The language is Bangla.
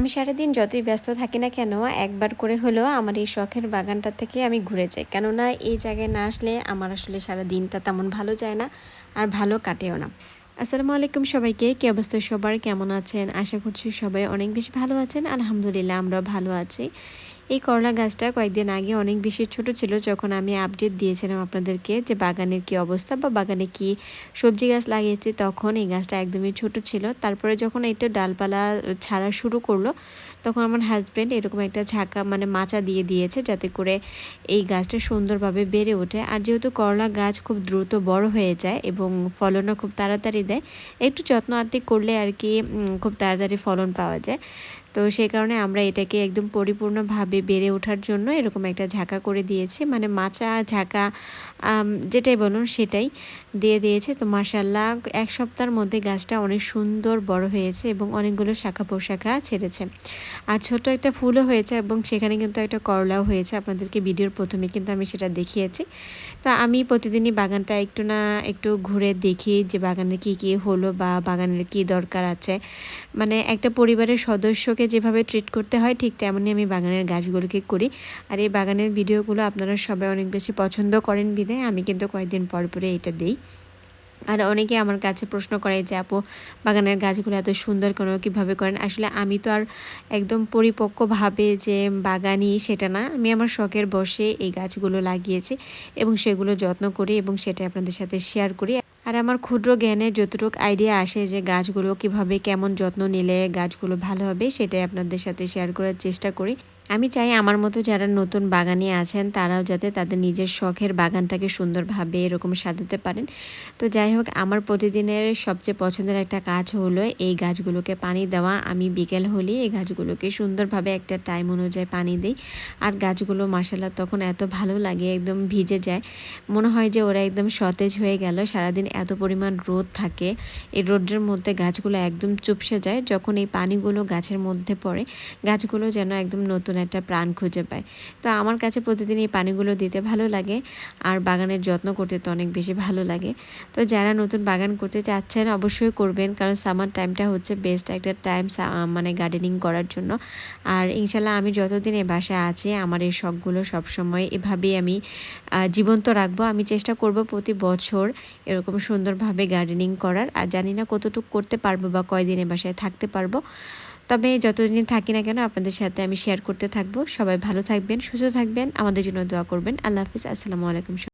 আমি সারাদিন যতই ব্যস্ত থাকি না কেন, একবার করে হলেও আমার এই শখের বাগানটা থেকে আমি ঘুরে যাই। কেননা এই জায়গায় না আসলে আমার আসলে সারা দিনটা তেমন ভালো যায় না আর ভালো কাটেও না। আসসালামু আলাইকুম সবাইকে, কি অবস্থা সবার? কেমন আছেন? আশা করছি সবাই অনেক বেশি ভালো আছেন। আলহামদুলিল্লাহ আমরা ভালো আছি। এই করলা গাছটা কয়েকদিন আগে অনেক বেশি ছোট ছিল, যখন আমি আপডেট দিয়েছিলাম আপনাদেরকে যে বাগানের কি অবস্থা বা বাগানে কি সবজি গাছ লাগিয়েছি, তখন এই গাছটা একদমই ছোট ছিল। তারপরে যখন একটু ডালপালা ছাড়া শুরু করল তখন আমার হাজব্যান্ড এরকম একটা ঝাঁকা মানে মাচা দিয়ে দিয়েছে যাতে করে এই গাছটা সুন্দরভাবে বেড়ে ওঠে। আর যেহেতু করলা গাছ খুব দ্রুত বড় হয়ে যায় এবং ফলনও খুব তাড়াতাড়ি দেয়, একটু যত্ন আত্মি করলে আর কি খুব তাড়াতাড়ি ফলন পাওয়া যায়। তো সেই কারণে আমরা এটাকে একদম পরিপূর্ণভাবে বেড়ে ওঠার জন্য এরকম একটা ঝাঁকা করে দিয়েছি। মানে মাচা, ঝাঁকা যেটাই বলুন সেটাই দিয়ে দিয়েছে। তো মাসাল্লাহ এক সপ্তাহের মধ্যে গাছটা অনেক সুন্দর বড় হয়েছে এবং অনেকগুলো শাখা পোশাখা ছেড়েছে। আর ছোট একটা ফুলও হয়েছে এবং সেখানে কিন্তু একটা করলাও হয়েছে। আপনাদেরকে ভিডিওর প্রথমে কিন্তু আমি সেটা দেখিয়েছি। তো আমি প্রতিদিনই বাগানটা একটু না একটু ঘুরে দেখি যে বাগানে কি কি হলো বা বাগানের কি দরকার আছে। মানে একটা পরিবারের সদস্যকে যেভাবে ট্রিট করতে হয়, ঠিক তেমনই আমি বাগানের গাছগুলোকে করি। আর এই বাগানের ভিডিওগুলো আপনারা সবাই অনেক বেশি পছন্দ করেন বিধায় আমি কিন্তু কয়েকদিন পর পরে এটা দিই। আর অনেকে আমার কাছে প্রশ্ন করে যে, আপু, বাগানের গাছগুলো এত সুন্দর কেন? কীভাবে করেন? আসলে আমি তো আর একদম পরিপক্কভাবে যে বাগানি সেটা না, আমি আমার শখের বসে এই গাছগুলো লাগিয়েছি এবং সেগুলো যত্ন করি এবং সেটা আপনাদের সাথে শেয়ার করি। আর আমার ক্ষুদ্র জ্ঞানে যতটুকু আইডিয়া আসে যে, গাছগুলো কীভাবে কেমন যত্ন নিলে গাছগুলো ভালো হবে, সেটাই আপনাদের সাথে শেয়ার করার চেষ্টা করি। আমি চাই আমার মতো যারা নতুন বাগানে আছেন, তারাও যাতে তাদের নিজের শখের বাগানটাকে সুন্দরভাবে এরকম সাজাতে পারেন। তো যাই হোক, আমার প্রতিদিনের সবচেয়ে পছন্দের একটা কাজ হলো এই গাছগুলোকে পানি দেওয়া। আমি বিকেল হলে এই গাছগুলোকে সুন্দরভাবে একটা টাইম অনুযায়ী পানি দিই। আর গাছগুলো মাসালা তখন এত ভালো লাগে, একদম ভিজে যায়। মনে হয় যে ওরা একদম সতেজ হয়ে গেল, সারাদিন এত পরিমাণ রোদ থাকে। এই রোদের মধ্যে গাছগুলো একদম চুপসে যায়। যখন এই পানিগুলো গাছের মধ্যে পড়ে, গাছগুলো যেন একদম নতুন একটা প্রাণ খুঁজে পায়। তো আমার কাছে প্রতিদিন এই পানিগুলো দিতে ভালো লাগে আর বাগানের যত্ন করতে তো অনেক বেশি ভালো লাগে। তো যারা নতুন বাগান করতে চাচ্ছেন অবশ্যই করবেন কারণ সামার টাইমটা হচ্ছে বেস্ট একটা টাইম মানে গার্ডেনিং করার জন্য। আর ইনশাল্লাহ আমি যতদিন এ বাসায় আছি আমার এই শখগুলো সবসময় এভাবেই আমি জীবন্ত রাখব। আমি চেষ্টা করব প্রতি বছর এরকম সুন্দরভাবে গার্ডেনিং করার। আর জানি না কতটুকু করতে পারব বা কয়দিন এ বাসায় থাকতে পারব। তবে যতদিন থাকি না কেন আপনাদের সাথে আমি শেয়ার করতে থাকব। সবাই ভালো থাকবেন, সুস্থ থাকবেন, আমাদের জন্য দোয়া করবেন। আল্লাহ হাফিজ, আসসালামু আলাইকুম।